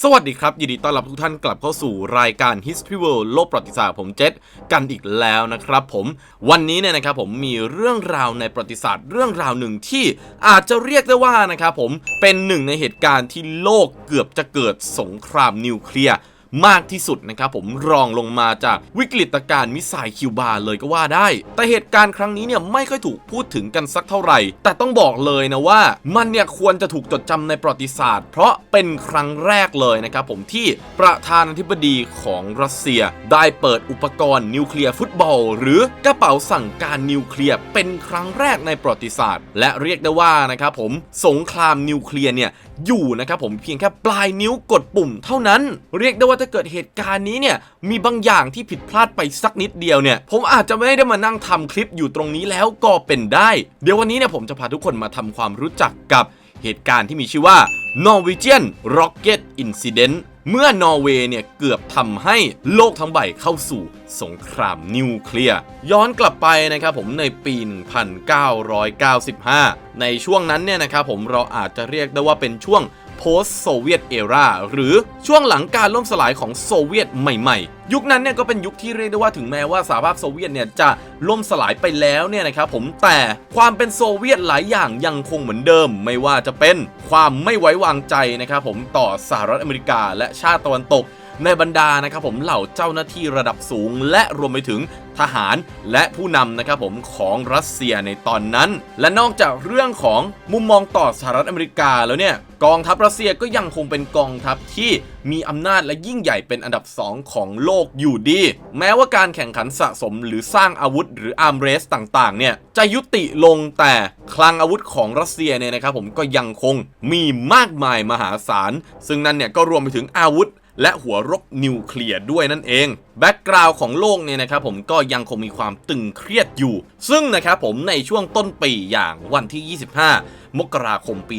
สวัสดีครับยินดีต้อนรับทุกท่านกลับเข้าสู่รายการ History World โลกประวัติศาสตร์ผมเจษกันอีกแล้วนะครับผมวันนี้เนี่ยนะครับผมมีเรื่องราวในประวัติศาสตร์เรื่องราวหนึ่งที่อาจจะเรียกได้ว่านะครับผมเป็นหนึ่งในเหตุการณ์ที่โลกเกือบจะเกิดสงครามนิวเคลียร์ มากที่สุดนะครับผมรองลงมาจากวิกฤตการณ์มิสไซล์คิวบาเลยก็ว่าได้ แต่เหตุการณ์ครั้งนี้เนี่ยไม่ค่อยถูกพูดถึงกันสักเท่าไหร่ แต่ต้องบอกเลยนะว่ามันเนี่ยควรจะถูกจดจำในประวัติศาสตร์ เพราะเป็นครั้งแรกเลยนะครับผมที่ประธานาธิบดีของรัสเซีย ได้เปิดอุปกรณ์นิวเคลียร์ฟุตบอล หรือกระเป๋าสั่งการนิวเคลียร์เป็นครั้งแรกในประวัติศาสตร์ และเรียกได้ว่านะครับผมสงครามนิวเคลียร์เนี่ยอยู่นะครับผมเพียงแค่ปลายนิ้วกดปุ่มเท่านั้น เรียกได้ว่าถ้าเกิดเหตุการณ์นี้เนี่ยมีบางอย่างที่ผิดพลาดไปสักนิดเดียวเนี่ยผมอาจจะไม่ได้มานั่งทำคลิปอยู่ตรงนี้แล้วก็เป็นได้ เดี๋ยววันนี้เนี่ยผมจะพาทุกคนมาทำความรู้จักกับเหตุการณ์ที่มีชื่อว่า Norwegian Rocket Incident เมื่อนอร์เวย์เนี่ยเกือบทำให้โลกทั้งใบเข้าสู่สงครามนิวเคลียร์ย้อนกลับไปนะครับผมในปี 1995 ในช่วงนั้นเนี่ยนะครับผมเราอาจจะเรียกได้ว่าเป็นช่วง post Soviet era หรือช่วงหลังการล่มสลายของโซเวียตใหม่ๆ ยุคนั้นเนี่ยก็เป็นยุคที่เรียกได้ว่าถึงแม้ว่าสหภาพโซเวียตเนี่ยจะล่มสลายไปแล้วเนี่ยนะครับผมแต่ความเป็นโซเวียตหลายอย่างยังคงเหมือนเดิม ไม่ว่าจะเป็นความไม่ไว้วางใจนะครับผมต่อสหรัฐอเมริกาและชาติตะวันตก ในบรรดานะครับผมเหล่าเจ้าหน้าที่ระดับสูง และรวมไปถึงทหารและผู้นำนะครับผมของรัสเซียในตอนนั้น และนอกจากเรื่องของมุมมองต่อสหรัฐอเมริกาแล้วเนี่ยกองทัพรัสเซียก็ยังคงเป็นกองทัพที่มีอำนาจและยิ่งใหญ่เป็นอันดับ 2 ของโลกอยู่ดี แม้ว่าการแข่งขันสะสมหรือสร้างอาวุธหรืออาร์มเรสต่างๆ เนี่ยจะยุติลงแต่คลังอาวุธของรัสเซียเนี่ยนะครับผมก็ยังคงมีมากมายมหาศาล ซึ่งนั่นเนี่ยก็รวมไปถึงอาวุธ และหัวรบนิวเคลียร์ด้วยนั่นเอง แบ็กกราวน์ของโลกเนี่ยนะครับผมก็ยังคงมีความตึงเครียดอยู่ ซึ่งนะครับผมในช่วงต้นปีอย่างวันที่ 25 มกราคมปี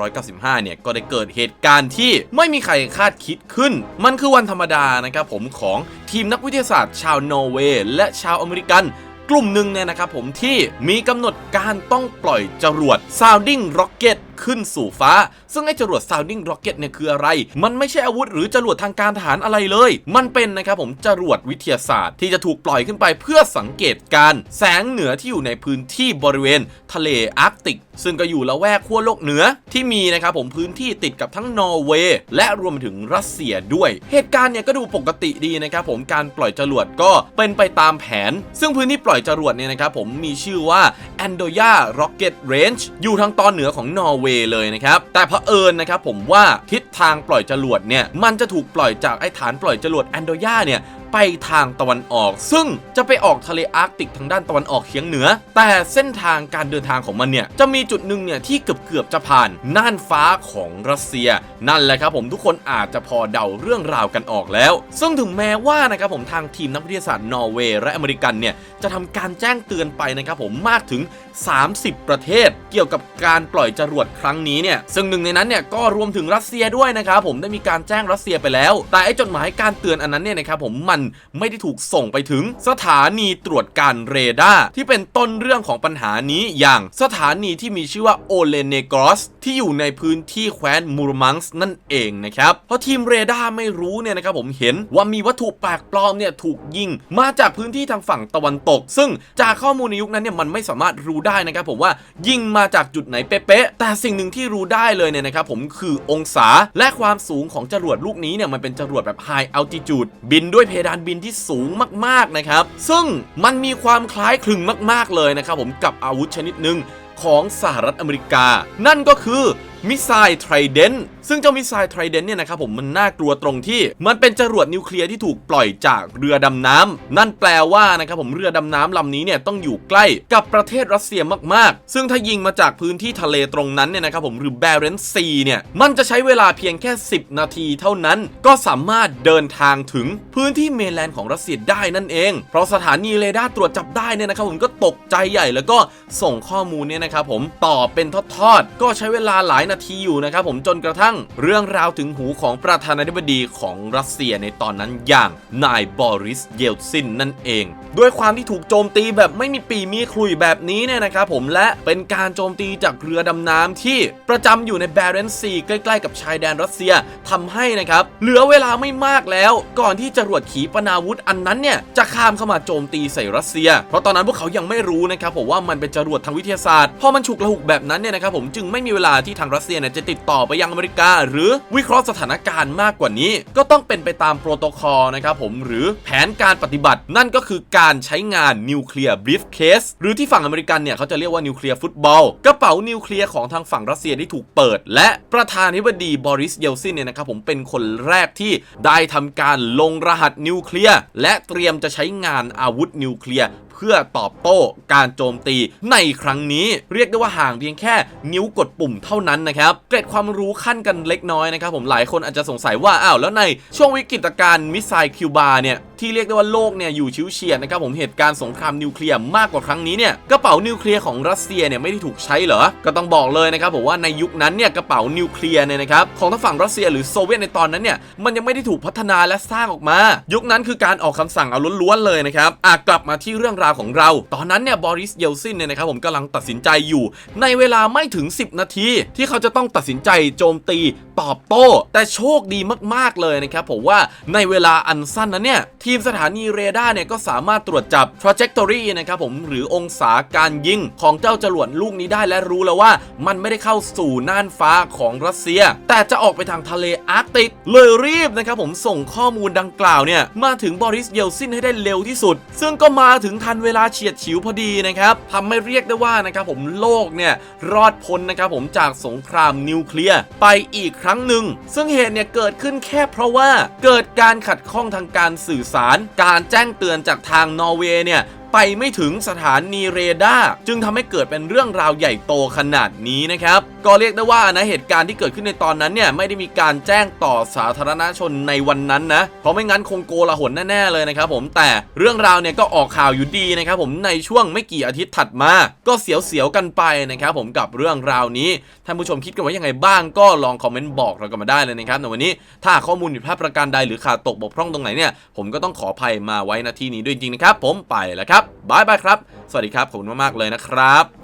1995 เนี่ยก็ได้เกิดเหตุการณ์ที่ไม่มีใครคาดคิดขึ้น มันคือวันธรรมดานะครับผมของทีมนักวิทยาศาสตร์ชาวนอร์เวย์และชาวอเมริกันกลุ่มหนึ่งเนี่ยนะครับผมที่มีกำหนดการต้องปล่อยจรวด Sounding Rocket ขึ้นสู่ฟ้า ซึ่งไอ้จรวด Sounding Rocket เนี่ยคืออะไร มันไม่ใช่อาวุธหรือจรวดทางการทหารอะไรเลย มันเป็นนะครับผมจรวดวิทยาศาสตร์ ที่จะถูกปล่อยขึ้นไปเพื่อสังเกตการแสงเหนือที่อยู่ในพื้นที่บริเวณ ทะเลอาร์กติก ซึ่งก็อยู่ละแวกขั้วโลกเหนือที่มีนะครับผมพื้นที่ติดกับทั้งนอร์เวย์และรวมไปถึงรัสเซียด้วย เหตุการณ์เนี่ยก็ดูปกติดีนะครับผมการปล่อยจรวดก็เป็นไปตามแผน ซึ่งพื้นที่ปล่อยจรวดเนี่ยนะครับผมมีชื่อว่า a n d o y a Rocket Range อยู่ทางตอนเหนือของนอร์เวย์เลยนะครับ แต่เผอิญนะครับผมว่าทิศทางปล่อยจรวดเนี่ยมันจะถูกปล่อยจากไอ้ฐานปล่อยจรวดแอนโดรยาเนี่ย ไปทางตะวันออก ซึ่งจะไปออกทะเลอาร์กติกทางด้านตะวันออกเฉียงเหนือ แต่เส้นทางการเดินทางของมันเนี่ยจะมีจุดหนึ่งเนี่ยที่เกือบๆจะผ่านน่านฟ้าของรัสเซีย นั่นแหละครับผมทุกคนอาจจะพอเดาเรื่องราวกันออกแล้ว ซึ่งถึงแม้ว่านะครับผมทางทีมนักวิทยาศาสตร์นอร์เวย์และอเมริกันเนี่ยจะทำการแจ้งเตือนไปนะครับผมมากถึง 30 ประเทศ เกี่ยวกับการปล่อยจรวดครั้งนี้เนี่ยซึ่งหนึ่งในนั้นเนี่ยก็รวมถึงรัสเซียด้วยนะครับผมได้มีการแจ้งรัสเซียไปแล้ว แต่ไอ้จดหมายการเตือนอันนั้นเนี่ยนะครับผมมันไม่ได้ถูกส่งไปถึงสถานีตรวจการเรดาร์ที่เป็นต้นเรื่องของปัญหานี้อย่างสถานีที่มีชื่อว่าโอเลเนกรอสที่อยู่ในพื้นที่แคว้นมูรมังส์นั่นเองนะครับเพราะทีมเรดาร์ไม่รู้เนี่ยนะครับผมเห็นว่ามีวัตถุแปลกปลอมเนี่ยถูกยิงมาจากพื้นที่ทางฝั่งตะวันตก ซึ่งจากข้อมูลในยุคนั้นเนี่ยมันไม่สามารถรู้ได้นะครับผมว่ายิงมาจากจุดไหนเป๊ะๆแต่สิ่งหนึ่งที่รู้ได้เลยเนี่ยนะครับผมคือองศาและความสูงของจรวดลูกนี้เนี่ยมันเป็นจรวดแบบ High Altitude บินด้วยเพดานการบินที่สูงมากๆนะครับ ซึ่งมันมีความคล้ายคลึงมาก ๆเลยนะครับผมกับอาวุธชนิดหนึ่ง ของสหรัฐอเมริกา นั่นก็คือมิสไซล์ไทรเดนซึ่งเจ้ามิสไซล์ไทรเดนเนี่ยนะครับผมมันน่ากลัวตรงที่ มันเป็นจรวดนิวเคลียร์ที่ถูกปล่อยจากเรือดำน้ำนั่นแปลว่านะครับผมเรือดำน้ำลำนี้เนี่ยต้องอยู่ใกล้กับประเทศรัสเซียมากๆ ซึ่งถ้ายิงมาจากพื้นที่ทะเลตรงนั้นเนี่ยนะครับผมหรือแบเรนซีเนี่ยมันจะใช้เวลาเพียงแค่ 10 นาทีเท่านั้น ก็สามารถเดินทางถึงพื้นที่เมนแลนด์ของรัสเซียได้นั่นเอง เพราะสถานีเรดาร์ตรวจจับได้เนี่ยนะครับผมก็ตกใจใหญ่แล้วก็ส่งข้อมูลเนี่ยนะครับผมต่อเป็นทอดๆก็ใช้เวลาหลายนาทีอยู่นะครับผมจนกระทั่งเรื่องราวถึงหูของประธานาธิบดีของรัสเซียในตอนนั้นอย่างนายบอริสเยลซินนั่นเอง ด้วยความที่ถูกโจมตีแบบไม่มีปีมีขลุยแบบนี้เนี่ยนะครับผมและเป็นการโจมตีจากเรือดำน้ำที่ประจำอยู่ในแบเรนซีใกล้ ๆ กับชายแดนรัสเซียทำให้นะครับเหลือเวลาไม่มากแล้ว ก่อนที่จรวดขีปนาวุธอันนั้นเนี่ยจะข้ามเข้ามาโจมตีใส่รัสเซีย เพราะตอนนั้นพวกเขายังไม่รู้นะครับผมว่ามันเป็นจรวดทางวิทยาศาสตร์พอมันฉุกละหุกแบบนั้นเนี่ยนะครับผมจึงไม่มีเวลาที่ทางรัสเซียเนี่ยจะติดต่อไปยังอเมริกา หรือวิเคราะห์สถานการณ์มากกว่านี้ ก็ต้องเป็นไปตามโปรโตคอลนะครับผมหรือแผนการปฏิบัติ นั่นก็คือการใช้งานนิวเคลียร์บรีฟเคสหรือที่ฝั่งอเมริกันเนี่ยเขาจะเรียกว่านิวเคลียร์ฟุตบอลกระเป๋านิวเคลียร์ของทางฝั่งรัสเซียที่ถูกเปิด และประธานาธิบดีบอริสเยลซินเนี่ยนะครับผมเป็นคนแรกที่ได้ทำการลงรหัสนิวเคลียร์และเตรียมจะใช้งานอาวุธนิวเคลียร์ เพื่อตอบโต้การโจมตีในครั้งนี้เรียกได้ว่าห่างเพียงแค่นิ้วกดปุ่มเท่านั้นนะครับเกร็ดความรู้ขั้นกันเล็กน้อยนะครับผมหลายคนอาจจะสงสัยว่าอ้าวแล้วในช่วงวิกฤตการณ์มิสไซล์คิวบาเนี่ยที่เรียกได้ว่าโลกเนี่ยอยู่ชิวเฉียดนะครับผมเหตุการณ์สงครามนิวเคลียร์มากกว่าครั้งนี้เนี่ยกระเป๋านิวเคลียร์ของรัสเซียเนี่ยไม่ได้ถูกใช้เหรอ ก็ต้องบอกเลยนะครับผมว่าในยุคนั้นเนี่ยกระเป๋านิวเคลียร์เนี่ยนะครับของทางฝั่งรัสเซียหรือโซเวียตในตอนนั้นเนี่ยมันยังไม่ได้ถูกพัฒนาและสร้างออกมา ยุคนั้นคือการออกคำสั่งเอาล้วนๆเลยนะครับอะกลับมาที่เรื่องราวของเรา ตอนนั้นเนี่ยบอริสเยลซินเนี่ยนะครับผมกำลังตัดสินใจอยู่ในเวลาไม่ถึง 10 นาที ที่เขาจะต้องตัดสินใจโจมตีตอบโต้ แต่โชคดีมากๆเลยนะครับผมว่าในเวลาอันสั้นนั้นเนี่ย ทีมสถานีเรดาร์เนี่ยก็สามารถตรวจจับ trajectory นะครับผมหรือองศาการยิงของเจ้าจรวดลูกนี้ได้และรู้แล้วว่า มันไม่ได้เข้าสู่น่านฟ้าของรัสเซีย แต่จะออกไปทางทะเลอาร์กติก เลยรีบนะครับผมส่งข้อมูลดังกล่าวเนี่ยมาถึงบอริสเยลซินให้ได้เร็วที่สุด ซึ่งก็มาถึงทันเวลาเฉียดฉิวพอดีนะครับทำให้เรียกได้ว่านะครับผมโลกเนี่ยรอดพ้นนะครับผมจากสงครามนิวเคลียร์ไปอีกครั้งหนึ่ง ซึ่งเหตุเนี่ยเกิดขึ้นแค่เพราะว่าเกิดการขัดข้องทางการสื่อสาร การแจ้งเตือนจากทางนอร์เวย์เนี่ย ไปไม่ถึงสถานีเรดาร์จึงทำให้เกิดเป็นเรื่องราวใหญ่โตขนาดนี้นะครับ ก็เรียกได้ว่านะเหตุการณ์ที่เกิดขึ้นในตอนนั้นเนี่ยไม่ได้มีการแจ้งต่อสาธารณชนในวันนั้นนะ เพราะไม่งั้นคงโกลาหลแน่ๆเลยนะครับผมแต่เรื่องราวเนี่ยก็ออกข่าวอยู่ดีนะครับผมในช่วงไม่กี่อาทิตย์ถัดมา ก็เสียวๆกันไปนะครับผมกับเรื่องราวนี้ท่านผู้ชมคิดกันว่ายังไงบ้างก็ลองคอมเมนต์บอกเรากันมาได้เลยนะครับในวันนี้ถ้าข้อมูลผิดพลาดประการใดหรือขาดตกบกพร่องตรงไหนเนี่ยผมก็ต้องขออภัยมาไว้ณที่นี้ด้วยจริงๆนะครับผมไปแล้วครับบายบายครับ สวัสดีครับ ขอบคุณมากๆเลยนะครับ